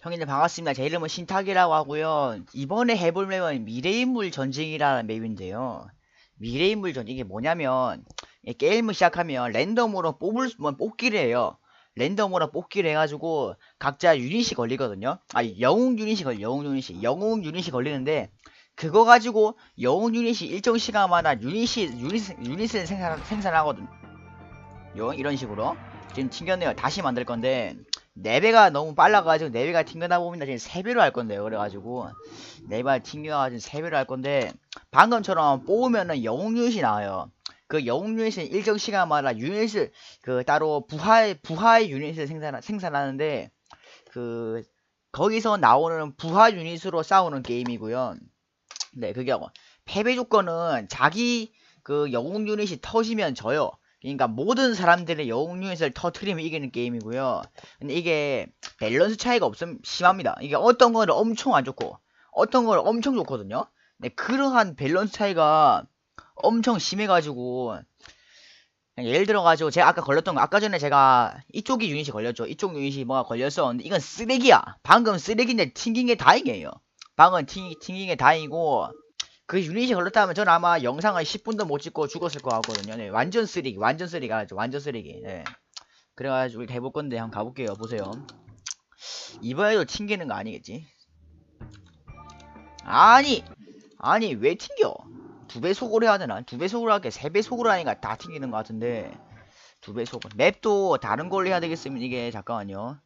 형님들 반갑습니다. 제 이름은 신탁이라고 하고요. 이번에 해볼 맵은 미래인물 전쟁이라는 맵인데요. 미래인물 전쟁 이게 뭐냐면 이 게임을 시작하면 랜덤으로 뽑을 수- 뭐 뽑기를 해요. 랜덤으로 뽑기를 해가지고 각자 유닛이 걸리거든요. 아니 영웅 유닛이 걸려. 영웅 유닛이 영웅 유닛이 걸리는데 그거 가지고 영웅 유닛이 일정 시간마다 유닛이 유닛 유닛을 생산 생산하거든. 요 이런 식으로 지금 튕겼네요. 다시 만들 건데 4배가 너무 빨라가지고 4배가 튕겨다 보면 지금 3배로 할 건데요. 그래가지고 4배가 튕겨가지고 3배로 할 건데 방금처럼 뽑으면은 영웅 유닛이 나와요. 그 영웅 유닛은 일정 시간마다 유닛을 그 따로 부하 부하 유닛을 생산 생산하는데 그 거기서 나오는 부하 유닛으로 싸우는 게임이고요. 네, 그게 뭐 패배 조건은 자기 그 영웅 유닛이 터지면 져요. 그러니까 모든 사람들의 영웅 유닛을 터트리면 이기는 게임이고요. 근데 이게 밸런스 차이가 없음 심합니다. 이게 어떤 거는 엄청 안 좋고 어떤 거는 엄청 좋거든요. 근데 그러한 밸런스 차이가 엄청 심해가지고 예를 들어가지고 제가 아까 걸렸던 거 아까 전에 제가 이쪽이 유닛이 걸렸죠. 이쪽 유닛이 뭐가 걸렸었는데 이건 쓰레기야. 방금 쓰레기인데 튕긴 게 다행이에요. 방금 튕, 튕긴 게 다행이고 그 유닛이 걸렸다면 저는 아마 영상을 10분도 못 찍고 죽었을 것 같거든요. 네, 완전 쓰레기, 완전 쓰레기 알죠? 완전 쓰레기. 네. 그래가지고 해볼 건데 한번 가볼게요. 보세요. 이번에도 튕기는 거 아니겠지? 아니, 아니 왜 튕겨? 두 배 속으로 해야 되나? 두 배 속으로 할게 세 배 속으로 하니까 다 튕기는 것 같은데 두 배속. 맵도 다른 걸로 해야 되겠으면 이게 잠깐만요.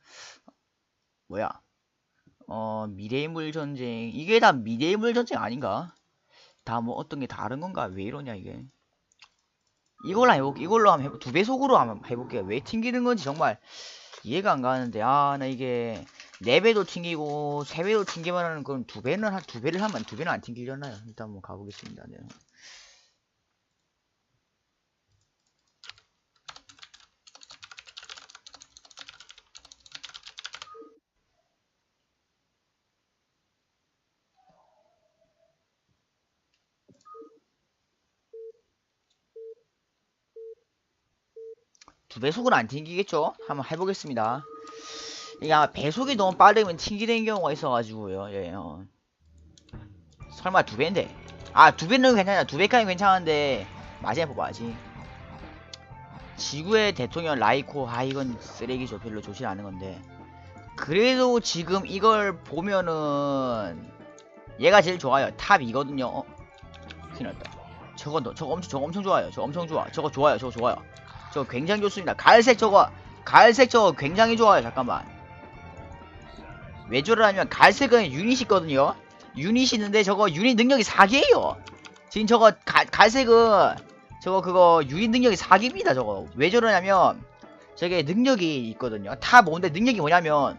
뭐야? 어 미래인물 전쟁 이게 다 미래인물 전쟁 아닌가? 다 뭐 어떤 게 다른 건가? 왜 이러냐 이게? 이걸로 해볼게. 이걸로 한번 해볼. 두 배속으로 한번 해볼게요. 왜 튕기는 건지 정말 이해가 안 가는데 아 나 이게 네 배도 튕기고 세 배도 튕기면은 그럼 두 배는 한 두 배를 하면 두 배는 안 튕기려나요? 일단 한번 가보겠습니다. 네. 배속은 안 튕기겠죠? 한번 해보겠습니다. 이게 아마 배속이 너무 빠르면 튕기는 경우가 있어가지고요. 예, 어. 설마 두 배인데? 아, 두 배는 괜찮아. 두 배까지 괜찮은데 마지막에 뽑아야지. 지구의 대통령 라이코, 아 이건 쓰레기죠. 별로 좋지 않은 건데. 그래도 지금 이걸 보면은 얘가 제일 좋아요. 탑이거든요. 어? 큰일 났다. 너- 저거 엄청 저거 엄청 좋아요. 저거 엄청 좋아. 저거 좋아요. 저거 좋아요. 저거 굉장히 좋습니다. 갈색 저거 갈색 저거 굉장히 좋아요. 잠깐만. 왜 저러냐면 갈색은 유닛이 있거든요. 유닛이 있는데 저거 유닛 능력이 4개예요. 지금 저거 가, 갈색은 저거 그거 유닛 능력이 4개입니다. 저거 왜 저러냐면 저게 능력이 있거든요. 다 뭔데 능력이 뭐냐면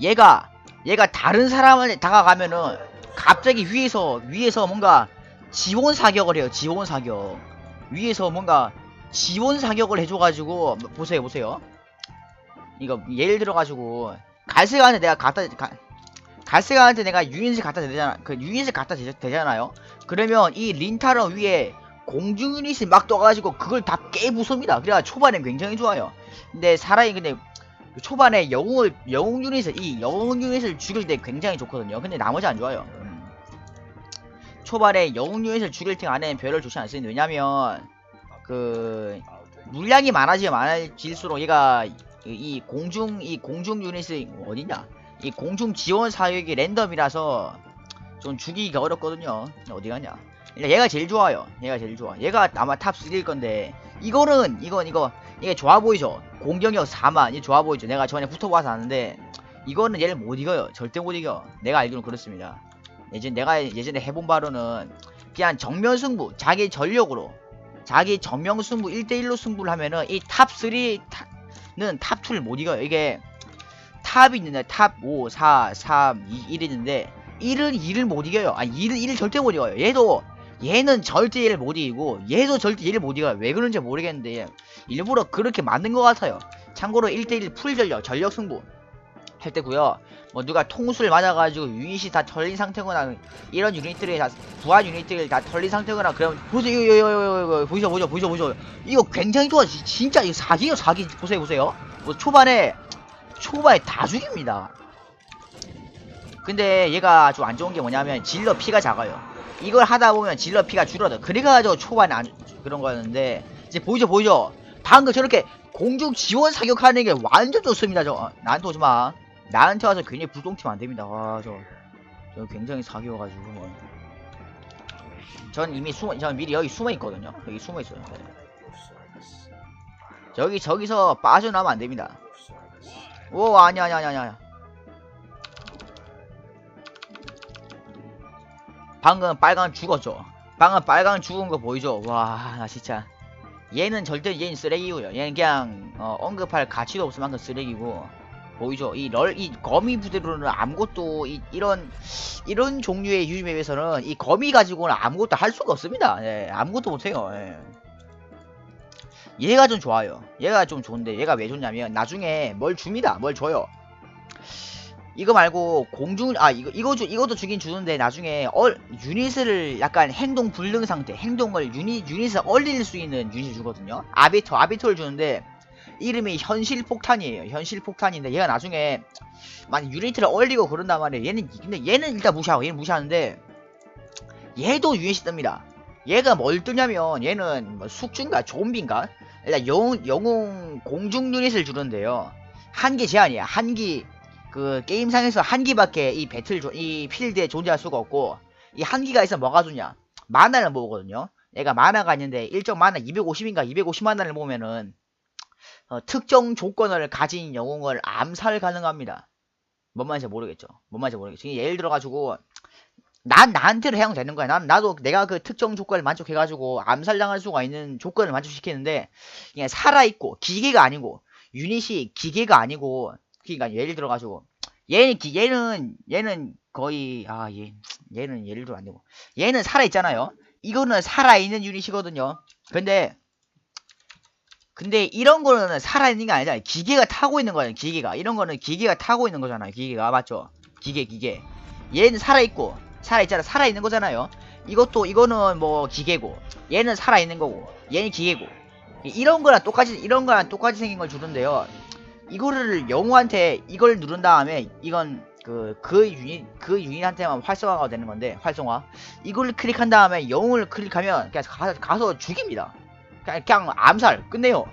얘가 얘가 다른 사람한테 다가가면은 갑자기 위에서 위에서 뭔가 지원 사격을 해요. 지원 사격. 위에서 뭔가 지원 사격을 해줘가지고 보세요 보세요. 이거 예를 들어가지고 갈색한테 내가 갖다 가, 갈색한테 내가 유닛을 갖다 대잖아 그 유닛을 갖다 대, 대잖아요. 그러면 이 린타르 위에 공중 유닛이 막 떠가지고 그걸 다 깨부숩니다. 그래야 초반엔 굉장히 좋아요. 근데 사람이 근데 초반에 영웅을 영웅 유닛을 이 영웅 유닛을 죽일 때 굉장히 좋거든요. 근데 나머지 안 좋아요. 음. 초반에 영웅 유닛을 죽일 때 안에는 별로 좋지 않습니다. 왜냐면 그 물량이 많아지면 많아질수록 얘가 이- 이 공중 이 공중 유닛이 어디냐? 이 공중 지원 사격이 랜덤이라서 좀 죽이기가 어렵거든요. 어디 가냐? 일단 얘가 제일 좋아요. 얘가 제일 좋아. 얘가 아마 탑 3일 건데 이거는 이건 이거 이게 좋아 보이죠? 공격력 4만. 이 좋아 보이죠? 내가 전에 붙어봐서 아는데 이거는 얘를 못 이겨요. 절대 못 이겨. 내가 알기로는 그렇습니다. 예전 내가 예전에 해본 바로는 그냥 정면 승부 자기 전력으로 자기 정명 승부 1대1로 승부를 하면은 이 탑 3는 탑 2를 못 이겨요. 이게 탑이 있는데 탑 5, 4, 3, 2, 1 있는데 1은 2를 못 이겨요. 아 2를 1을 절대 못 이겨요. 얘도 얘는 절대 얘를 못 이기고 얘도 절대 얘를 못 이겨요. 왜 그런지 모르겠는데 일부러 그렇게 만든 것 같아요. 참고로 1대1 풀 전력, 전력 승부 할 때고요. 뭐 누가 통수를 맞아가지고 유닛이 다 털린 상태거나 이런 유닛들이 다 부하 유닛들이 다 털린 상태거나 그러면 보세요 이거 이거 이거 보이죠 보이죠 보이죠 보이죠 이거 굉장히 좋아 지- 진짜 이거 사기예요 사기 보세요 보세요 뭐 초반에 초반에 다 죽입니다 근데 얘가 좀 안 좋은 게 뭐냐면 질러 피가 작아요. 이걸 하다 보면 질러 피가 줄어들. 그래가지고 초반에 안 그런 거였는데 이제 보이죠 보이죠. 방금 저렇게 공중 지원 사격하는 게 완전 좋습니다. 저 어, 나한테 오지 마. 나한테 와서 괜히 불똥팀 안 됩니다. 와저 저 굉장히 사기여가지고 뭐. 전 이미 숨어 전 미리 여기 숨어 있거든요. 여기 숨어 있어요. 네. 저기 저기서 빠져나오면 안 됩니다. 오 아니야 아니야 아니야 아니야. 방금 빨강 죽었죠. 방금 빨강 죽은 거 보이죠? 와, 나 진짜. 얘는 절대 얘는 쓰레기고요. 얘는 그냥 어, 언급할 가치도 없을 만큼 쓰레기고 보이죠? 이 럴 이 거미 부대로는 아무것도 이, 이런 이런 종류의 유즈맵에서는 이 거미 가지고는 아무것도 할 수가 없습니다. 예, 아무것도 못해요. 예. 얘가 좀 좋아요. 얘가 좀 좋은데 얘가 왜 좋냐면 나중에 뭘 줍니다. 뭘 줘요. 이거 말고 공중 아 이거 이거 주 이것도 주긴 주는데 나중에 얼 유닛을 약간 행동 불능 상태 행동을 유닛 유닛을 얼릴 수 있는 유닛 주거든요 아비토 아비토를 주는데 이름이 현실 폭탄이에요. 현실 폭탄인데 얘가 나중에 만약 유닛을 얼리고 그런단 말이에요. 얘는 근데 얘는 일단 무시하고 얘는 무시하는데 얘도 유닛이 뜹니다. 얘가 뭘 뜨냐면 얘는 뭐 숙주인가 좀비인가? 일단 영웅 영웅 공중 유닛을 주는데요. 한계 제한이야 한기 그 게임상에서 한기밖에 이 배틀 조, 이 필드에 존재할 수가 없고 이 한기가 있으면 뭐가 좋냐? 만화를 모으거든요. 얘가 만화가 있는데 일정 만화 250인가 250만화를 모으면은 어, 특정 조건을 가진 영웅을 암살 가능합니다 뭔 말인지 모르겠죠 뭔 말인지 모르겠죠 예를 들어 가지고 난 나한테로 해당되는 거야 난 나도 내가 그 특정 조건을 만족해 가지고 암살당할 수가 있는 조건을 만족시키는데 그냥 살아있고 기계가 아니고 유닛이 기계가 아니고 그러니까 예를 들어 가지고 얘는 기- 얘는 얘는 거의 아 얘 얘는 예를 들어 안 되고 얘는 살아 있잖아요. 이거는 살아 있는 유닛이거든요. 근데 근데 이런 거는 살아 있는 게 아니잖아요. 기계가 타고 있는 거잖아요. 기계가 이런 거는 기계가 타고 있는 거잖아요. 기계가 맞죠? 기계 기계 얘는 살아 있고 살아 있잖아. 살아 있는 거잖아요. 이것도 이거는 뭐 기계고 얘는 살아 있는 거고 얘는 기계고 이런 거랑 똑같이 이런 거랑 똑같이 생긴 걸 주는데요. 이거를 영웅한테 이걸 누른 다음에 이건 그, 그 유닛, 그 유닛한테만 활성화가 되는 건데, 활성화. 이걸 클릭한 다음에 영웅을 클릭하면 그냥 가, 가서 죽입니다. 그냥, 그냥 암살, 끝내요.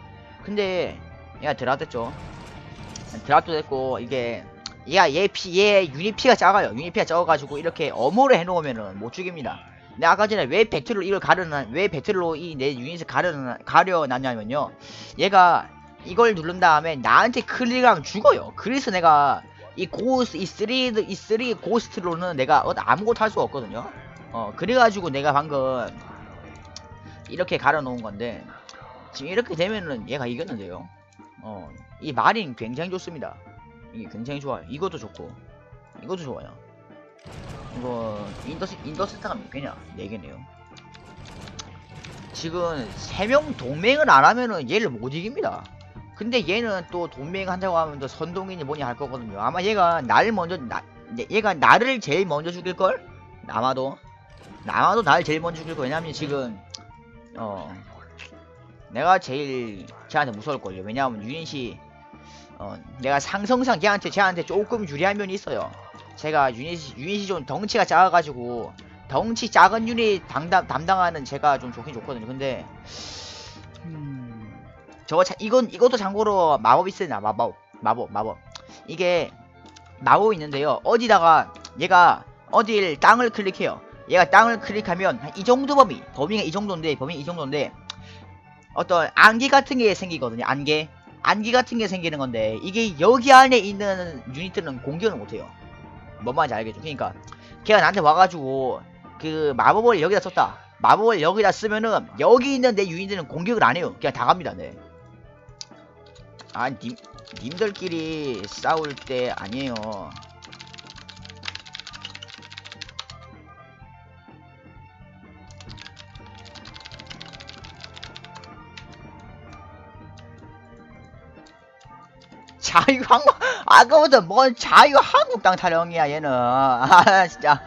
근데, 얘가 드랍됐죠. 드랍도 됐고, 이게, 얘가 얘 피, 얘 유닛 피가 작아요. 유닛 피가 작아가지고 이렇게 어모를 해놓으면은 못 죽입니다. 근데 아까 전에 왜 배틀로 이걸 가려놨, 왜 배틀로 이 내 유닛을 가려, 가려놨냐면요. 얘가 이걸 누른 다음에 나한테 클릭하면 죽어요. 그래서 내가 이 고스 이 쓰리 이 쓰리 고스트로는 내가 어, 아무것도 할 수가 없거든요. 어 그래가지고 내가 방금 이렇게 갈아 놓은 건데 지금 이렇게 되면은 얘가 이겼는데요. 어 이 마린 굉장히 좋습니다. 이게 굉장히 좋아요. 이것도 좋고 이것도 좋아요. 이거 인더스 인더스타가 몇 개냐? 네 개네요. 지금 세명 동맹을 안 하면은 얘를 못 이깁니다. 근데 얘는 또 동맹 한다고 하면 또 선동이니 뭐니 할 거거든요. 아마 얘가 나를 먼저 나, 얘가 나를 제일 먼저 죽일 걸? 아마도 아마도 나를 제일 먼저 죽일 거. 왜냐면 지금 어 내가 제일 쟤한테 무서울 걸요. 왜냐하면 유닛이 어 내가 상성상 걔한테 쟤한테 조금 유리한 면이 있어요. 제가 유닛 유닛이 좀 덩치가 작아가지고 덩치 작은 유닛 담당 담당하는 제가 좀 좋긴 좋거든요. 근데 음, 저거 자, 이건 이것도 참고로 마법이 쓰나 마법 마법 마법 이게 마법이 있는데요 어디다가 얘가 어딜 땅을 클릭해요 얘가 땅을 클릭하면 한 이 정도 범위 범위가 이 정도인데 범위 이 정도인데 어떤 안개 같은 게 생기거든요 안개. 안개 같은 게 생기는 건데 이게 여기 안에 있는 유닛들은 공격을 못해요. 뭔 말인지 알겠죠? 그러니까 걔가 나한테 와가지고 그 마법을 여기다 썼다. 마법을 여기다 쓰면은 여기 있는 내 유닛들은 공격을 안 해요. 그냥 다 갑니다 네. 아, 님, 님들끼리 싸울 때 아니에요. 자유한국 아까부터 뭔 자유한국당 타령이야 얘는. 아 진짜.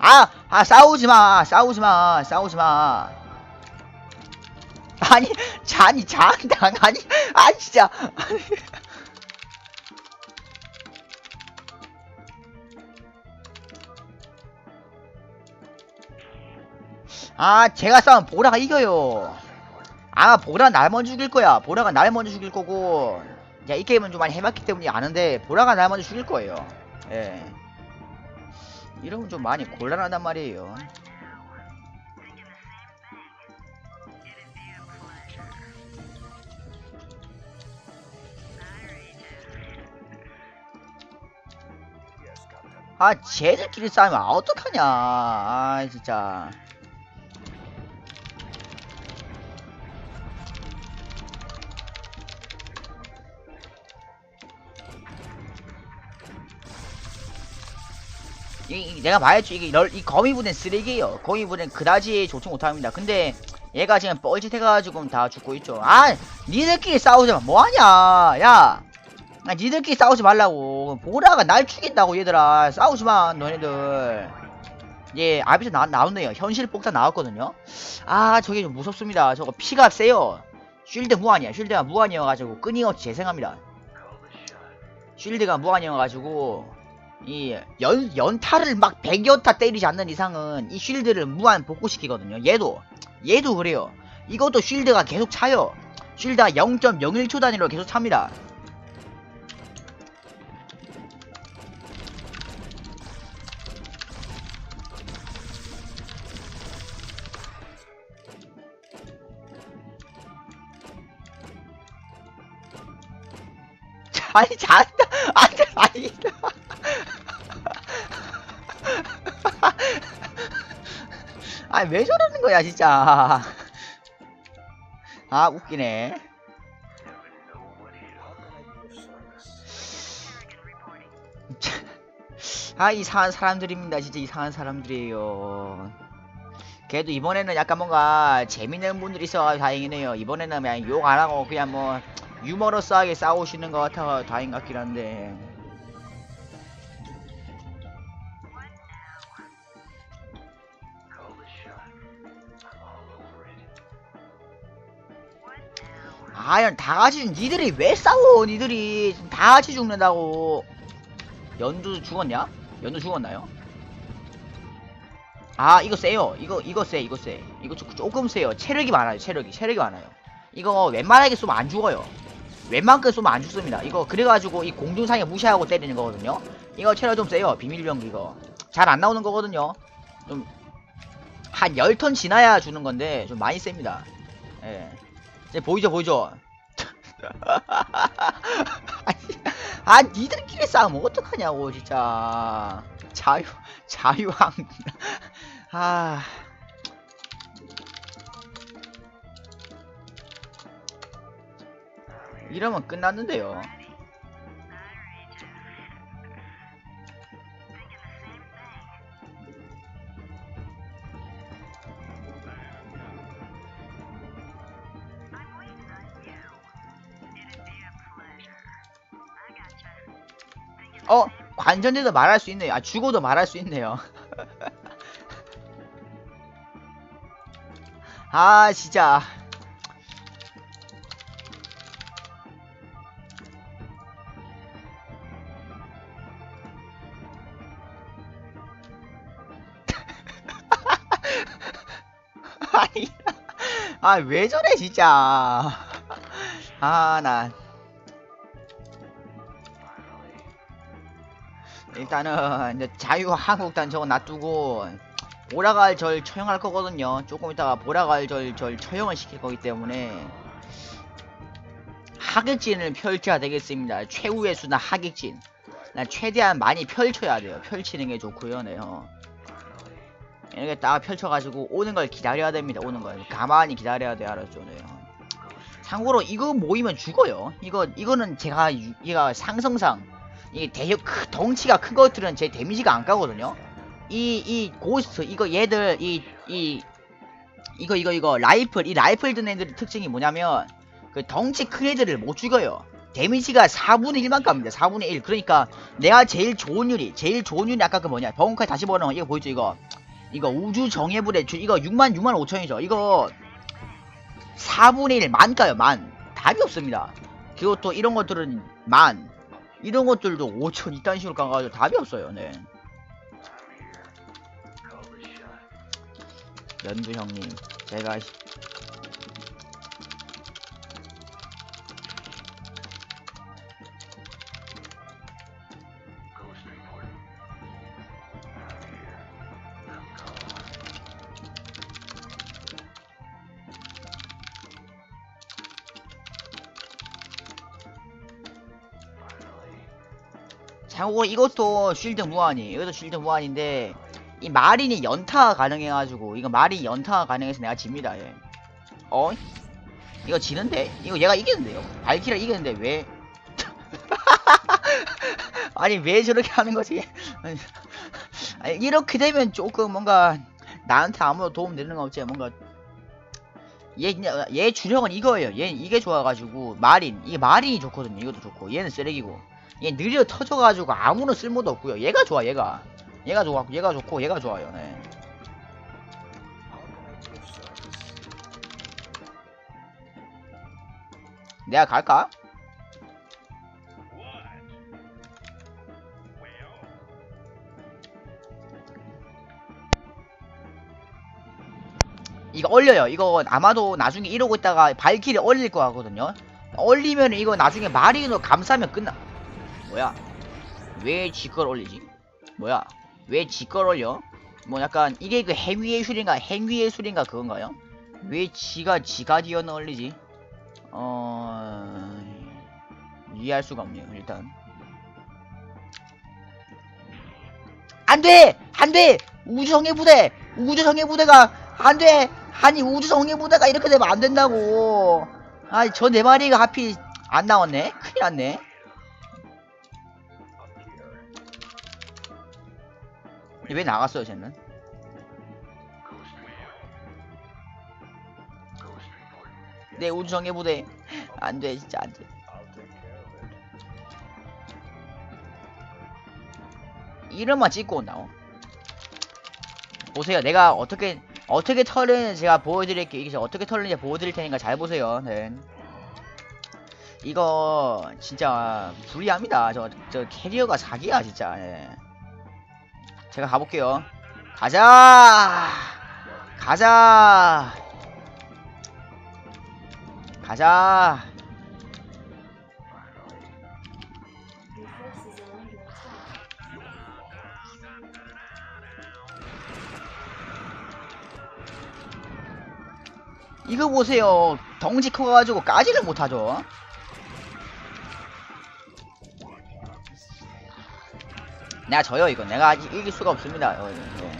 아, 아 싸우지 마, 싸우지 마, 싸우지 마. 아니 잔이 잔당 아니 아 진짜. 아 제가 싸우면 보라가 이겨요. 아마 보라 날 먼저 죽일 거야. 보라가 날 먼저 죽일 거고. 야 이 게임은 좀 많이 해봤기 때문에 아는데 보라가 날 먼저 죽일 거예요. 예. 이러면 좀 많이 곤란하단 말이에요. 아 쟤들끼리 싸우면 어떡하냐. 아 진짜 이, 이 내가 말했죠 이게 널, 이 거미부대는 쓰레기예요. 거미부대는 그다지 좋지 못합니다. 근데 얘가 지금 뻘짓해가지고 다 죽고 있죠. 아 니들끼리 싸우지 마. 뭐하냐. 야. 아, 니들끼리 싸우지 말라고. 보라가 날 죽인다고 얘들아. 싸우지 마 너네들. 예 아비스 나, 나오네요. 현실 폭탄 나왔거든요. 아 저게 좀 무섭습니다. 저거 피가 세요. 쉴드 무한이야. 쉴드가 무한이어가지고 끊임없이 재생합니다. 쉴드가 무한이어가지고 이 연, 연타를 막 100여타 때리지 않는 이상은 이 쉴드를 무한 복구시키거든요. 얘도 얘도 그래요. 이것도 쉴드가 계속 차요. 쉴드가 0.01초 단위로 계속 찹니다. 아니 잘한다 안돼 아니 아니 왜 저러는 거야 진짜. 아 웃기네. 아 이상한 사람들입니다. 진짜 이상한 사람들이에요. 그래도 이번에는 약간 뭔가 재밌는 분들이 있어서 다행이네요. 이번에는 그냥 욕 안하고 그냥 뭐 유머러스하게 싸우시는 것 같아 다행 같긴 한데 아연 다 같이 니들이 왜 싸워 니들이. 다 같이 죽는다고. 연두 죽었냐? 연두 죽었나요? 아 이거 세요. 이거 이거 세 이거 세. 이거 조, 조금 세요. 체력이 많아요 체력이. 체력이 많아요. 이거 웬만하게 쏘면 안 죽어요. 웬만큼 쏘면 안 죽습니다. 이거 그래가지고 이 공중상에 무시하고 때리는 거거든요. 이거 체력 좀 세요 비밀병기 이거. 잘 안 나오는 거거든요. 좀 한 10턴 지나야 주는 건데 좀 많이 셉니다. 예 이제 보이죠 보이죠? 아니, 아 니들끼리 싸우면 어떡하냐고 진짜. 자유 자유항 아. 이러면 끝났는데요 어 관전돼도 말할 수 있네요. 아 죽어도 말할 수 있네요. 아 진짜. 아왜 저래 진짜. 아나 일단은 이제 자유한국단 저거 놔두고 보라갈 절 처형할 거거든요. 조금 이따가 보라갈 절, 절 처형을 시킬 거기 때문에 하객진을 펼쳐야 되겠습니다. 최후의 수나 하객진. 난 최대한 많이 펼쳐야 돼요. 펼치는 게 좋고요. 네, 어. 이렇게 딱 펼쳐가지고 오는 걸 기다려야 됩니다. 오는 걸 가만히 기다려야 돼 알았죠? 네. 어. 참고로 이거 모이면 죽어요. 이거 이거는 제가 유- 얘가 상성상 이 대형 크, 덩치가 큰 것들은 제 데미지가 안 가거든요. 이 이 고스트 이거 얘들 이 이 이 거 이거 이거 라이플 이 라이플 든 애들 특징이 뭐냐면 그 덩치 큰 애들을 못 죽여요. 데미지가 4분의 1만 갑니다. 4분의 1. 그러니까 내가 제일 좋은 유리, 제일 좋은 유리 아까 그 뭐냐 버금카에 다시 보는 거 이거 보이죠 이거 이거 우주 정예불의 주 이거 6만 6만 5천이죠. 이거 4분의 1 만가요 만 답이 없습니다 또 이런 것들은 만 이런 것들도 5천 이딴 식으로 가가지고 답이 없어요 네. 연두 형님 제가 시- 참고로 이것도 쉴드 무한이 이것도 쉴드 무한인데 이 마린이 연타가 가능해가지고 이거 마린 연타가 가능해서 내가 집니다 얘. 어? 이거 지는데? 이거 얘가 이겼는데요? 발키라 이겼는데 왜? 아니 왜 저렇게 하는 거지? 아니, 이렇게 되면 조금 뭔가 나한테 아무도 도움 되는 거 없지. 뭔가 얘, 얘 주력은 이거예요. 얘 이게 좋아가지고 마린 이게 마린이 좋거든요. 이것도 좋고. 얘는 쓰레기고 얘 느려 터져가지고 아무런 쓸모도 없고요 얘가 좋아 얘가 얘가 좋아 얘가 좋고 얘가 좋아요 네. 내가 갈까? 이거 얼려요. 이거 아마도 나중에 이러고 있다가 발길이 얼릴 거 같거든요. 얼리면 이거 나중에 마리노 감싸면 끝나. 뭐야? 왜 지걸 올리지? 뭐야? 왜 지걸 올려? 뭐 약간 이게 그 행위의 술인가 행위의 술인가 그건가요? 왜 지가 지가디언을 올리지? 어... 이해할 수가 없네요 일단 안돼! 안돼! 우주성의 부대! 우주성의 부대가 안돼! 아니 우주성의 부대가 이렇게 되면 안 된다고 아니 저 네 마리가 하필 안 나왔네? 큰일 났네 왜 나갔어요 쟤는? 내 우주성의 부대. 안돼 진짜 안돼. 이름만 찍고 온다고? 보세요. 내가 어떻게 어떻게 털는지 제가 보여드릴게요. 이게 어떻게 털는지 보여드릴 테니까 잘 보세요. 네. 이거 진짜 불리합니다. 저, 저 캐리어가 사기야 진짜. 네. 제가 가볼게요. 가자! 가자! 가자. 이거 보세요. 덩치 커가지고 까지를 못하죠 내가 져요 이거 내가 아직 이길 수가 없습니다 어, 어.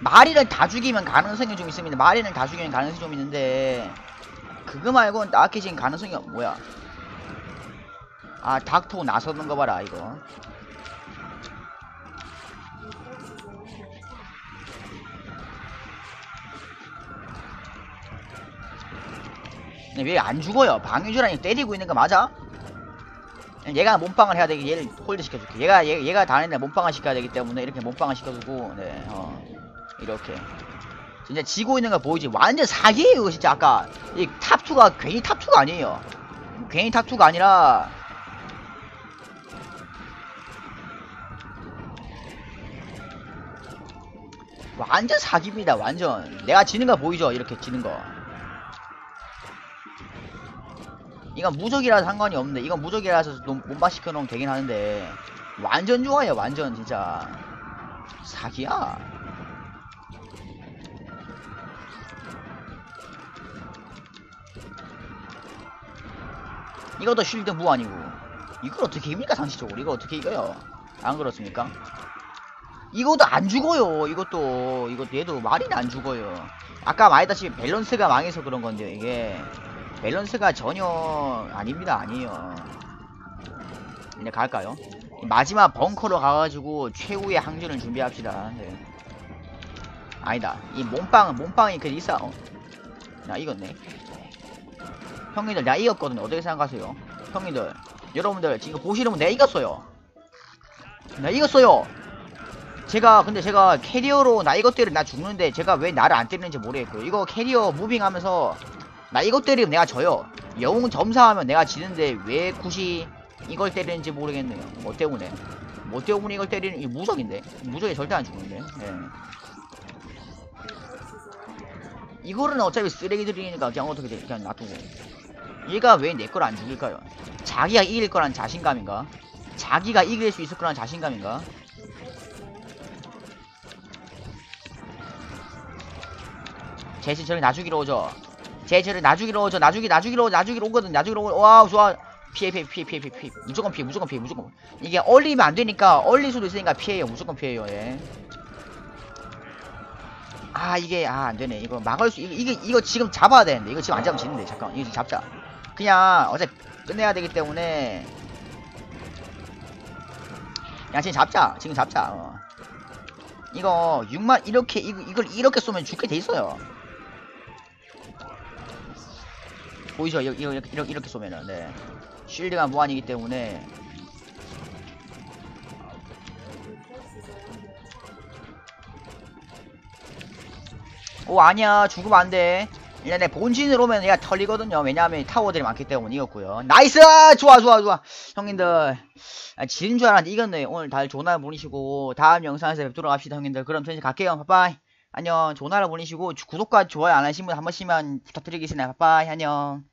마리를 다 죽이면 가능성이 좀 있습니다 마리를 다 죽이면 가능성이 좀 있는데 그거 말고는 딱히 지금 가능성이 없- 뭐야 아 닥터 나서는 거 봐라 이거. 왜 안 죽어요 방위주라니 때리고 있는 거 맞아? 얘가 몸빵을 해야 되기 얘를 홀드 시켜줄게. 얘가 얘, 얘가 다른데 몸빵을 시켜야 되기 때문에 이렇게 몸빵을 시켜주고 네 어 이렇게. 진짜 지고 있는 거 보이지? 완전 사기예요 이거 진짜. 아까 이 탑2가 괜히 탑2가 아니에요. 괜히 탑2가 아니라 완전 사기입니다 완전. 내가 지는 거 보이죠? 이렇게 지는 거 이건 무적이라서 상관이 없는데 이건 무적이라서 좀 몸바 시켜놓으면 되긴 하는데 완전 좋아요 완전 진짜. 사기야. 이것도 쉴드 무한이고. 이걸 어떻게 이깁니까 상식적으로? 이거 어떻게 이겨요? 안 그렇습니까? 이것도 안 죽어요 이것도. 이것도 얘도 말이나 안 죽어요. 아까 말했다시피 밸런스가 망해서 그런 건데요 이게 밸런스가 전혀 아닙니다 아니에요. 이제 갈까요? 마지막 벙커로 가가지고 최후의 항전을 준비합시다. 네. 아니다. 이 몸빵 몸빵이 그 있어. 어? 나 이겼네. 형님들 나 이겼거든요. 어떻게 생각하세요? 형님들 여러분들 지금 보시는 분 내가 이겼어요. 나 이겼어요. 제가 근데 제가 캐리어로 나 이것 때를 나 죽는데 제가 왜 나를 안 때리는지 모르겠고 이거 캐리어 무빙하면서 나 이거 때리면 내가 져요. 영웅 점사하면 내가 지는데 왜 굳이 이걸 때리는지 모르겠네요. 뭐 때문에. 뭐 때문에 이걸 때리는 이 무적인데. 무적이 절대 안 죽는데. 예. 이거는 어차피 쓰레기들이니까 그냥 어떻게 돼? 그냥 놔두고. 얘가 왜 내 걸 안 죽일까요? 자기가 이길 거란 자신감인가? 자기가 이길 수 있을 거란 자신감인가. 제시 저를 나주기로 오죠 제시를 나주기로 오죠. 나주기 나주기로 나주기로 오거든. 나주기로 오 와우 좋아. 피해 피해 피해 피해 피해. 피해 무조건 피해 무조건 피해 무조건. 이게 얼리면 안 되니까 얼릴 수도 있으니까 피해요. 무조건 피해요 예. 아 이게 아 안 되네. 이거 막을 수 이게 이거 지금 잡아야 되는데. 이거 지금 안 잡으면 지는데. 잠깐 이거 지금 잡자. 그냥 어차피 끝내야 되기 때문에. 그냥 지금 잡자. 지금 잡자. 어. 이거 6만 이렇게 이거, 이걸 이렇게 쏘면 죽게 돼 있어요 보이죠? 이거, 이거 이렇게, 이렇게, 이렇게 쏘면은 네. 쉴드가 무한이기 때문에. 오 아니야. 죽으면 안돼. 일단 내 본진으로 오면 얘가 털리거든요. 왜냐하면 타워들이 많기 때문에 이겼고요. 나이스! 좋아 좋아 좋아. 형님들. 아, 지는 줄 알았는데 이겼네. 오늘 다들 좋은 하루 보내시고 다음 영상에서 뵙도록 합시다 형님들. 그럼 저희 갈게요. 바이바이 안녕. 좋은 하루 보내시고 주- 구독과 좋아요 안 하신 분 한 번씩만 부탁드리겠습니다. 바이바이. 안녕